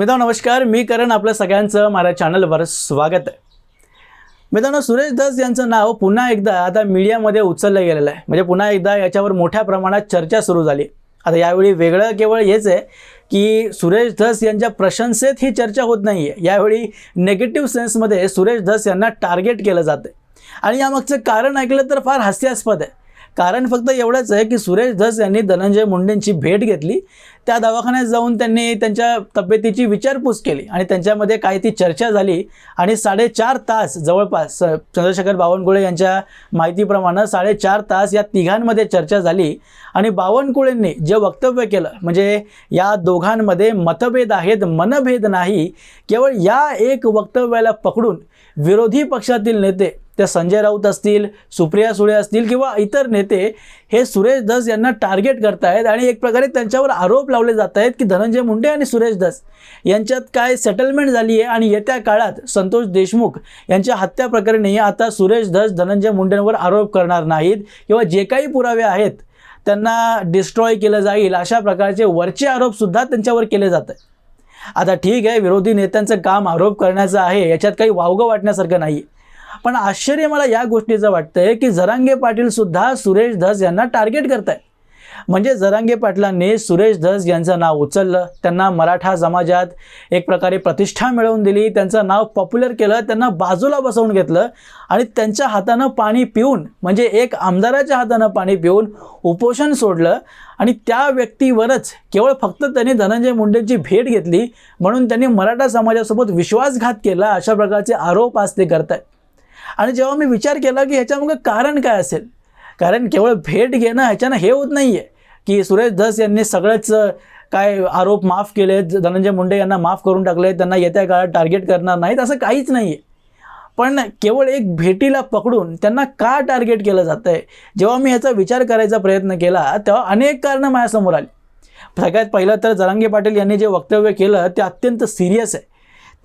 मित्रांनो नमस्कार. मी करण आपल्या सगळ्यांचं माझ्या चॅनलवर स्वागत आहे. मित्रांनो सुरेश दास यांचं नाव पुन्हा एकदा आता मीडियामध्ये उचललं गेलेलं आहे. म्हणजे पुन्हा एकदा याच्यावर मोठ्या प्रमाणात चर्चा सुरू झाली. आता यावेळी वेगळं केवळ हेच आहे की सुरेश धस यांच्या प्रशंसेत ही चर्चा होत नाही आहे यावेळी नेगेटिव्ह सेन्समध्ये सुरेश धस यांना टार्गेट केलं जातं आणि यामागचं कारण ऐकलं तर फार हास्यास्पद आहे. कारण फक्त एवढंच आहे की सुरेश धस यांनी धनंजय मुंडेंची भेट घेतली. त्या दवाखान्यात जाऊन त्यांनी त्यांच्या तब्येतीची विचारपूस केली आणि त्यांच्यामध्ये काय ती चर्चा झाली आणि साडेचार तास जवळपास चंद्रशेखर बावनकुळे यांच्या माहितीप्रमाणे साडेचार तास या तिघांमध्ये चर्चा झाली आणि बावनकुळेंनी जे वक्तव्य केलं म्हणजे या दोघांमध्ये मतभेद आहेत मनभेद नाही केवळ या एक वक्तव्याला पकडून विरोधी पक्षातील नेते त्या संजय राऊत असतील सुप्रिया सुळे असतील किंवा इतर नेते हे सुरेश धस यांना टार्गेट करतायत आणि एक प्रकारे त्यांच्यावर आरोप लावले जात आहेत की धनंजय मुंडे आणि सुरेश धस यांच्यात काय सेटलमेंट झाली आहे आणि येत्या काळात संतोष देशमुख यांच्या हत्या प्रकरणी आता सुरेश धस धनंजय मुंडेंवर आरोप करणार नाहीत किंवा जे काही पुरावे आहेत त्यांना डिस्ट्रॉय केलं जाईल अशा प्रकारचे वरचे आरोपसुद्धा त्यांच्यावर केले जात आहेत आता ठीक आहे विरोधी नेत्यांचं काम आरोप करण्याचं आहे याच्यात काही वावगं वाटण्यासारखं नाही पण आश्चर्य मला या गोष्टीचं वाटतंय की जरांगे पाटील सुद्धा सुरेश धस यांना टार्गेट करताय म्हणजे जरांगे पाटलांनी सुरेश धस यांचं नाव उचललं त्यांना मराठा समाजात एक प्रकारे प्रतिष्ठा मिळवून दिली त्यांचं नाव पॉप्युलर केलं त्यांना बाजूला बसवून घेतलं आणि त्यांच्या हातानं पाणी पिऊन म्हणजे एक आमदाराच्या हातानं पाणी पिऊन उपोषण सोडलं आणि त्या व्यक्तीवरच केवळ फक्त त्यांनी धनंजय मुंडेंची भेट घेतली म्हणून त्यांनी मराठा समाजासोबत विश्वासघात केला अशा प्रकारचे आरोप आज ते करत आणि जेव्हा मी विचार केला की ह्याच्यामागं कारण काय असेल? कारण केवळ भेट घेणं ह्याच्यानं हे होत नाही आहे की सुरेश धस यांनी सगळंच काय आरोप माफ केले धनंजय मुंडे यांना माफ करून टाकले त्यांना येत्या काळात टार्गेट करणार नाहीत असं काहीच नाही आहे पण केवळ एक भेटीला पकडून त्यांना का टार्गेट केलं जातं आहे जेव्हा मी ह्याचा विचार करायचा प्रयत्न केला तेव्हा अनेक कारणं माझ्यासमोर आली. सगळ्यात पहिलं तर जरांगे पाटील यांनी जे वक्तव्य केलं ते अत्यंत सिरियस आहे.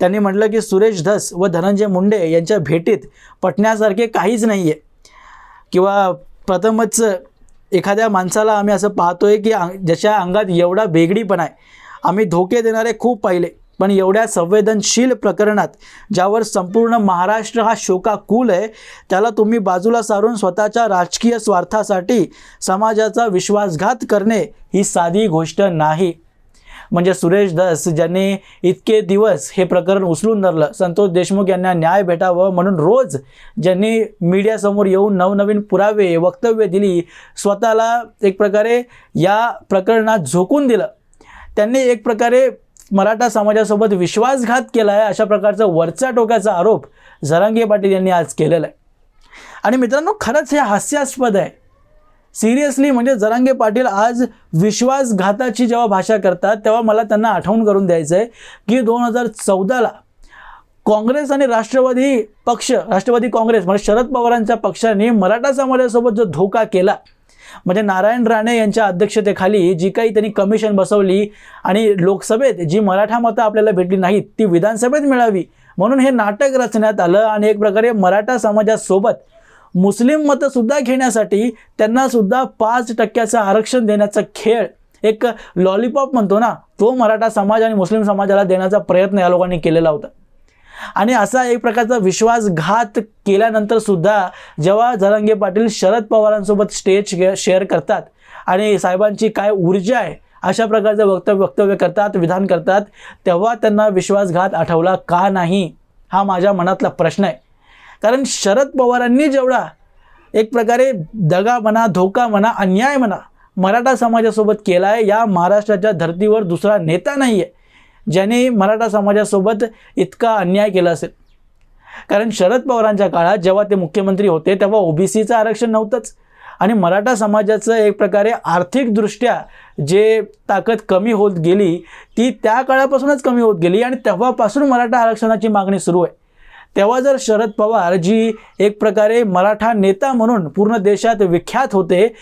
त्यांनी म्हटलं की सुरेश धस व धनंजय मुंडे यांच्या भेटीत पटण्यासारखे काहीच नाही आहे किंवा प्रथमच एखाद्या माणसाला आम्ही असं पाहतोय की अंग ज्याच्या अंगात एवढा बेगडीपणा आहे. आम्ही धोके देणारे खूप पाहिले पण एवढ्या संवेदनशील प्रकरणात ज्यावर संपूर्ण महाराष्ट्र हा शोकाकूल आहे त्याला तुम्ही बाजूला सारून स्वतःच्या राजकीय स्वार्थासाठी समाजाचा विश्वासघात करणे ही साधी गोष्ट नाही. म्हणजे सुरेश दास ज्यांनी इतके दिवस हे प्रकरण उचलून धरलं. संतोष देशमुख यांना न्याय भेटावं म्हणून रोज ज्यांनी मीडियासमोर येऊन नवनवीन पुरावे वक्तव्य दिली स्वतःला एक प्रकारे या प्रकरणात झोकून दिलं. त्यांनी एक प्रकारे मराठा समाजासोबत विश्वासघात केला आहे अशा प्रकारचा वरचा टोकाचा आरोप जरांगे पाटील यांनी आज केलेला आहे. आणि मित्रांनो खरंच हे हास्यास्पद आहे. सिरियसली म्हणजे जरांगे पाटील आज विश्वासघाताची जेव्हा भाषा करतात तेव्हा मला त्यांना आठवण करून द्यायचं आहे की दोन हजार चौदाला काँग्रेस आणि राष्ट्रवादी पक्ष राष्ट्रवादी काँग्रेस म्हणजे शरद पवारांच्या पक्षाने मराठा समाजासोबत जो धोका केला म्हणजे नारायण राणे यांच्या अध्यक्षतेखाली जी काही त्यांनी कमिशन बसवली आणि लोकसभेत जी मराठा मतं आपल्याला भेटली नाहीत ती विधानसभेत मिळावी म्हणून हे नाटक रचण्यात आलं आणि एक प्रकारे मराठा समाजासोबत मुस्लिम मतंसुद्धा घेण्यासाठी त्यांनासुद्धा पाच टक्क्याचं आरक्षण देण्याचा खेळ एक लॉलीपॉप म्हणतो ना तो मराठा समाज आणि मुस्लिम समाजाला देण्याचा प्रयत्न या लोकांनी केलेला होता. आणि असा एक प्रकारचा विश्वासघात केल्यानंतर सुद्धा जेव्हा जरांगे पाटील शरद पवारांसोबत स्टेज शेअर करतात आणि साहेबांची काय ऊर्जा आहे अशा प्रकारचं वक्तव्य वक्तव्य करतात विधान करतात तेव्हा त्यांना विश्वासघात आठवला का नाही हा माझ्या मनातला प्रश्न आहे. कारण शरद पवारांनी जेवढा एक प्रकारे दगा म्हणा धोका म्हणा अन्याय म्हणा मराठा समाजासोबत केला आहे या महाराष्ट्राच्या धर्तीवर दुसरा नेता नाही आहे ज्याने मराठा समाजासोबत इतका अन्याय केला असेल. कारण शरद पवारांच्या काळात जेव्हा ते मुख्यमंत्री होते तेव्हा ओबीसीचं आरक्षण नव्हतंच. आणि मराठा समाजाचं एक प्रकारे आर्थिकदृष्ट्या जे ताकद कमी होत गेली ती त्या काळापासूनच कमी होत गेली आणि तेव्हापासून मराठा आरक्षणाची मागणी सुरू आहे. तेव्हा जर शरद पवार जी एक प्रकारे मराठा नेता म्हणून पूर्ण देशात विख्यात होते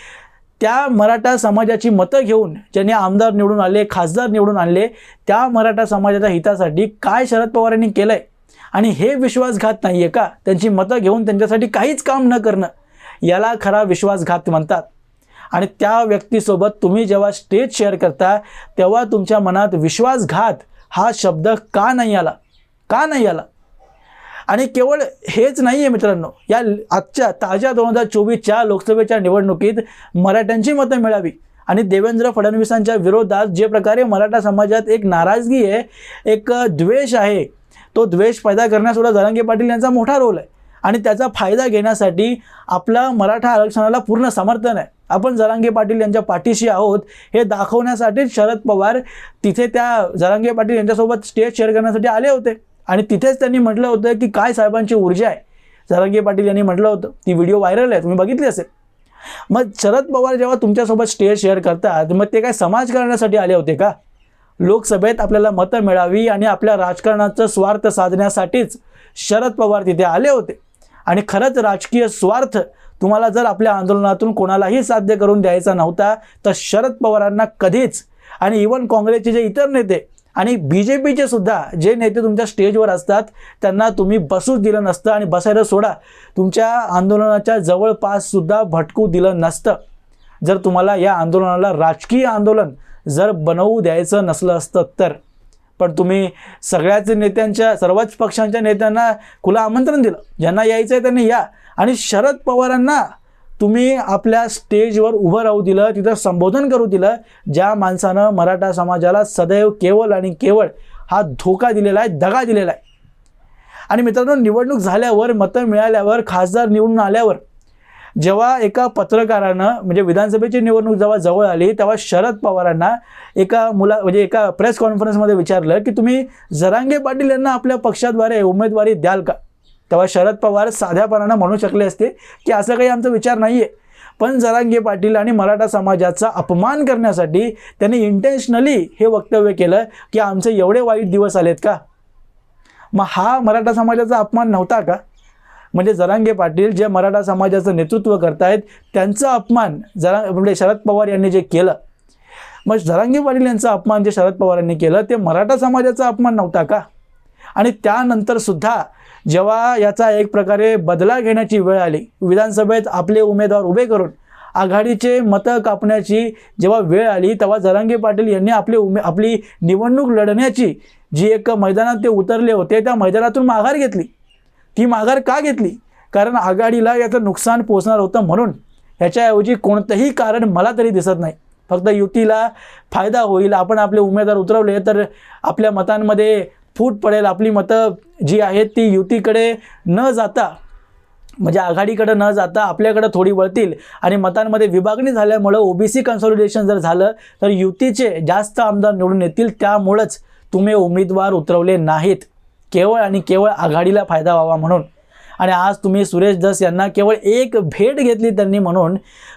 त्या मराठा समाजाची मतं घेऊन ज्यांनी आमदार निवडून आले खासदार निवडून आणले त्या मराठा समाजाच्या हितासाठी काय शरद पवारांनी केलं आहे आणि हे विश्वासघात नाही आहे का? त्यांची मतं घेऊन त्यांच्यासाठी काहीच काम न करणं याला खरा विश्वासघात म्हणतात. आणि त्या व्यक्तीसोबत तुम्ही जेव्हा स्टेज शेअर करता तेव्हा तुमच्या मनात विश्वासघात हा शब्द का नाही आला? का नाही आला? आणि केवळ हेच नाही आहे मित्रांनो या आजच्या ताज्या दोन हजार चोवीसच्या लोकसभेच्या निवडणुकीत मराठ्यांची मतं मिळावी. आणि देवेंद्र फडणवीसांच्या विरोधात जे प्रकारे मराठा समाजात एक नाराजगी आहे एक द्वेष आहे तो द्वेष पैदा करण्यासुद्धा जरांगे पाटील यांचा मोठा रोल आहे. आणि त्याचा फायदा घेण्यासाठी आपला मराठा आरक्षणाला पूर्ण समर्थन आहे. आपण जरांगे पाटील यांच्या पाठीशी आहोत हे दाखवण्यासाठीच शरद पवार तिथे त्या जरांगे पाटील यांच्यासोबत स्टेज शेअर करण्यासाठी आले होते. आणि तिथेच त्यांनी म्हटलं होतं की काय साहेबांची ऊर्जा आहे. जरांगे पाटील यांनी म्हटलं होतं ती व्हिडिओ व्हायरल आहे तुम्ही बघितली असेल. मग शरद पवार जेव्हा तुमच्यासोबत स्टेज शेअर करतात मग ते काय समाज करण्यासाठी आले होते का? लोकसभेत आपल्याला मतं मिळावी आणि आपल्या राजकारणाचं स्वार्थ साधण्यासाठीच शरद पवार तिथे आले होते. आणि खरंच राजकीय स्वार्थ तुम्हाला जर आपल्या आंदोलनातून कोणालाही साध्य करून द्यायचा नव्हता तर शरद पवारांना कधीच आणि इवन काँग्रेसचे जे इतर नेते आणि बी जे पीचे सुद्धा जे नेते तुमच्या स्टेजवर असतात त्यांना तुम्ही बसूच दिलं नसतं आणि बसायला सोडा. तुमच्या आंदोलनाच्या जवळपास सुद्धा भटकू दिलं नसतं. जर तुम्हाला या आंदोलनाला राजकीय आंदोलन जर बनवू द्यायचं नसलं असतं तर. पण तुम्ही सगळ्याच नेत्यांच्या सर्वच पक्षांच्या नेत्यांना खुलं आमंत्रण दिलं. ज्यांना यायचं आहे त्यांनी या. आणि शरद पवारांना तुम्ही आपल्या स्टेजवर उभं राहू दिलं तिथं संबोधन करू दिलं ज्या माणसानं मराठा समाजाला सदैव केवळ आणि केवळ हा धोका दिलेला आहे दगा दिलेला आहे. आणि मित्रांनो निवडणूक झाल्यावर मतं मिळाल्यावर खासदार निवडून आल्यावर जेव्हा एका पत्रकारानं म्हणजे विधानसभेची निवडणूक जेव्हा जवळ आली तेव्हा शरद पवारांना एका मुला म्हणजे एका प्रेस कॉन्फरन्समध्ये विचारलं की तुम्ही जरांगे पाटील यांना आपल्या पक्षाद्वारे उमेदवारी द्याल का? तेव्हा शरद पवार साध्यापणानं म्हणू शकले असते की असं काही आमचा विचार नाही आहे पण जरांगे पाटील आणि मराठा समाजाचा अपमान करण्यासाठी त्यांनी इंटेन्शनली हे वक्तव्य केलं की आमचे एवढे वाईट दिवस आलेत का? मग हा मराठा समाजाचा अपमान नव्हता का? म्हणजे जरांगे पाटील जे मराठा समाजाचं नेतृत्व करतायत त्यांचा अपमान जरा म्हणजे शरद पवार यांनी जे केलं मग जरांगे पाटील यांचा अपमान जे शरद पवारांनी केलं ते मराठा समाजाचा अपमान नव्हता का? आणि त्यानंतर सुद्धा जेव्हा याचा एक प्रकारे बदला घेण्याची वेळ आली विधानसभेत आपले उमेदवार उभे करून आघाडीचे मतं कापण्याची जेव्हा वेळ आली तेव्हा जरांगे पाटील यांनी आपले उमे आपली निवडणूक लढण्याची जी एक मैदानात ते उतरले होते त्या मैदानातून माघार घेतली. ती माघार का घेतली? कारण आघाडीला याचं नुकसान पोचणार होतं म्हणून ह्याच्याऐवजी कोणतंही कारण मला तरी दिसत नाही. फक्त युतीला फायदा होईल आपण आपले उमेदवार उतरवले तर आपल्या मतांमध्ये फूट पडेल आपली मतं जी आहेत ती युतीकडे न जाता म्हणजे आघाडीकडं न जाता आपल्याकडं थोडी वळतील. आणि मतांमध्ये विभागणी झाल्यामुळं ओबीसी कन्सॉलिडेशन जर झालं तर युतीचे जास्त आमदार निवडून येतील त्यामुळंच तुम्ही उमेदवार उतरवले नाहीत. केवळ आणि केवळ आघाडीला फायदा व्हावा म्हणून. आणि आज तुम्ही सुरेश दस यांना केवळ एक भेट घेतली त्यांनी म्हणून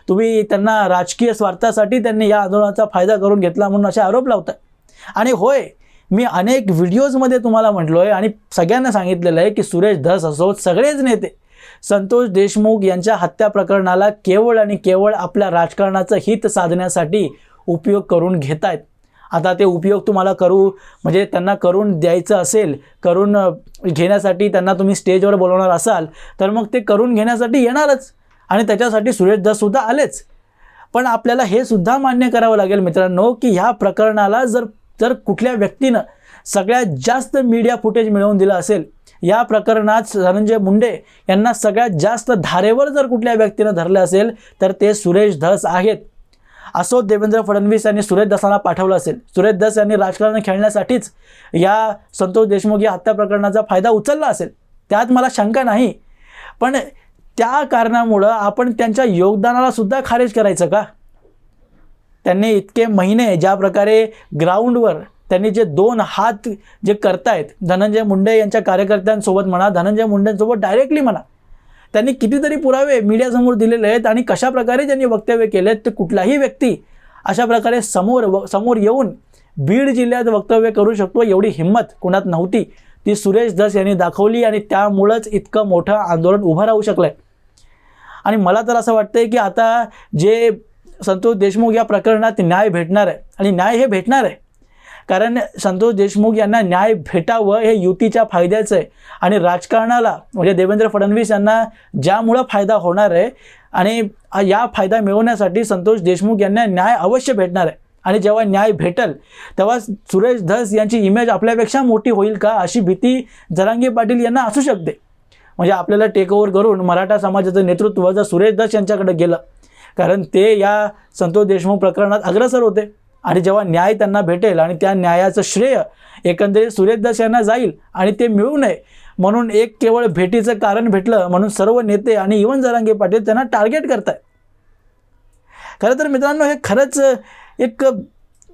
तुम्ही त्यांना राजकीय स्वार्थासाठी त्यांनी या आंदोलनाचा फायदा करून घेतला म्हणून असे आरोप लावतात आणि होय मी अनेक व्हिडिओजमध्ये तुम्हाला म्हटलो आहे आणि सगळ्यांना सांगितलेलं आहे की सुरेश धस असो सगळेच नेते. संतोष देशमुख यांच्या हत्या प्रकरणाला केवळ आणि केवळ आपल्या राजकारणाचं हित साधण्यासाठी उपयोग करून घेत आहेत आता ते उपयोग तुम्हाला करू म्हणजे त्यांना करून द्यायचं असेल करून घेण्यासाठी त्यांना तुम्ही स्टेजवर बोलवणार असाल तर मग ते करून घेण्यासाठी येणारच. आणि त्याच्यासाठी सुरेश दससुद्धा आलेच. पण आपल्याला हे सुद्धा मान्य करावं लागेल मित्रांनो की ह्या प्रकरणाला जर जर कुठल्या व्यक्तीनं सगळ्यात जास्त मीडिया फुटेज मिळवून दिलं असेल या प्रकरणात धनंजय मुंडे यांना सगळ्यात जास्त धारेवर जर कुठल्या व्यक्तीनं धरलं असेल तर ते सुरेश धस आहेत. असो देवेंद्र फडणवीस यांनी सुरेश दसांना पाठवलं असेल. सुरेश दस यांनी राजकारण खेळण्यासाठीच या संतोष देशमुख या हत्या प्रकरणाचा फायदा उचलला असेल. त्यात मला शंका नाही पण त्या कारणामुळं आपण त्यांच्या योगदानाला सुद्धा खारिज करायचं का? त्यांनी इतके महिने ज्या प्रकारे ग्राउंडवर त्यांनी जे दोन हात जे करतायत धनंजय मुंडे यांच्या कार्यकर्त्यांसोबत म्हणा धनंजय मुंडेंसोबत डायरेक्टली म्हणा त्यांनी कितीतरी पुरावे मीडियासमोर दिलेले आहेत आणि कशाप्रकारे त्यांनी वक्तव्य आहेत ते कुठलाही व्यक्ती अशा प्रकारे समोर व समोर येऊन बीड जिल्ह्यात वक्तव्य करू शकतो एवढी हिंमत कुणात नव्हती. ती सुरेश दस यांनी दाखवली आणि त्यामुळंच इतकं मोठं आंदोलन उभं राहू शकलं आहे आणि मला तर असं वाटतंय की आता जे संतोष देशमुख या प्रकरणात न्याय भेटणार आहे. आणि न्याय हे भेटणार आहे. कारण संतोष देशमुख यांना न्याय भेटावं हे युतीच्या फायद्याचं आहे. आणि राजकारणाला म्हणजे देवेंद्र फडणवीस यांना ज्यामुळं फायदा होणार आहे आणि या फायदा मिळवण्यासाठी संतोष देशमुख यांना न्याय अवश्य भेटणार आहे. आणि जेव्हा न्याय भेटल तेव्हा सुरेश धस यांची इमेज आपल्यापेक्षा मोठी होईल का? अशी भीती जरांगी पाटील यांना असू शकते. म्हणजे आपल्याला टेकओव्हर करून मराठा समाजाचं नेतृत्व जर सुरेश धस यांच्याकडे गेलं कारण ते या संतोष देशमुख प्रकरणात अग्रसर होते. आणि जेव्हा न्याय त्यांना भेटेल आणि त्या न्यायाचं श्रेय एकंदरीत सुरेश दास यांना जाईल आणि ते मिळू नये म्हणून एक केवळ भेटीचं कारण भेटलं म्हणून सर्व नेते आणि इवन जरांगे पाटील त्यांना टार्गेट करत आहेत खरं तर मित्रांनो हे खरंच एक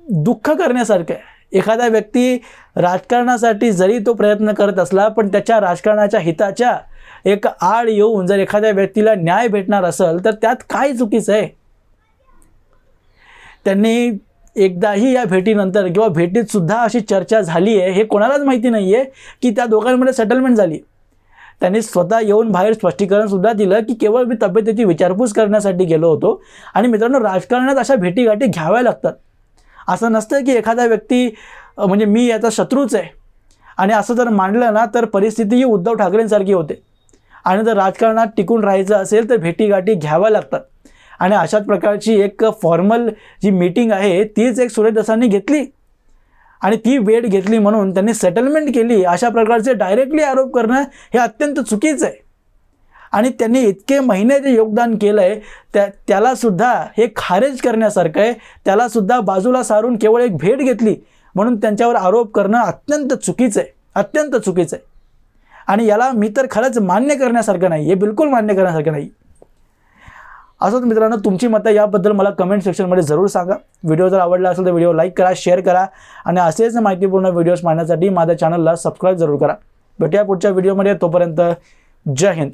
दुःख करण्यासारखं आहे. एखादा व्यक्ती राजकारणासाठी जरी तो प्रयत्न करत असला पण त्याच्या राजकारणाच्या हिताच्या एक आड येऊन जर एखाद्या व्यक्तीला न्याय भेटणार असेल तर त्यात काय चुकीचं आहे? त्यांनी एकदाही या भेटीनंतर किंवा भेटीत सुद्धा अशी चर्चा झाली आहे हे कोणालाच माहिती नाही आहे की त्या दोघांमध्ये सेटलमेंट झाली. त्यांनी स्वतः येऊन बाहेर स्पष्टीकरण सुद्धा दिलं की केवळ मी तब्येतीची विचारपूस करण्यासाठी गेलो होतो. आणि मित्रांनो राजकारणात अशा भेटीगाठी घ्याव्या लागतात. असं नसतं की एखादा व्यक्ती म्हणजे मी याचा शत्रूच आहे. आणि असं जर मांडलं ना तर परिस्थिती ही उद्धव ठाकरेंसारखी होते. आणि जर राजकारणात टिकून राहायचं असेल तर भेटीगाठी घ्याव्या लागतात. आणि अशाच प्रकारची एक फॉर्मल जी मीटिंग आहे तीच एक सुरेशदासांनी घेतली. आणि ती वेळ घेतली म्हणून त्यांनी सेटलमेंट केली. अशा प्रकारचे डायरेक्टली आरोप करणं हे अत्यंत चुकीचं आहे. आणि त्यांनी इतके महिने जे योगदान केलं आहे त्या त्यालासुद्धा हे खारेज करण्यासारखं आहे. त्यालासुद्धा बाजूला सारून केवळ एक भेट घेतली. म्हणून त्यांच्यावर आरोप करणं अत्यंत चुकीचं आहे. अत्यंत चुकीचं आहे. आणि याला मी तर खरंच मान्य करण्यासारखं नाही. हे बिलकुल मान्य करण्यासारखं नाही. असंच मित्रांनो तुमची मतं याबद्दल मला कमेंट सेक्शनमध्ये जरूर सांगा. व्हिडिओ जर आवडला असेल तर व्हिडिओ लाईक करा शेअर करा. आणि असेच माहितीपूर्ण व्हिडिओज पाहण्यासाठी माझ्या चॅनलला सबस्क्राईब जरूर करा. भेटूया पुढच्या व्हिडिओमध्ये तोपर्यंत जय हिंद.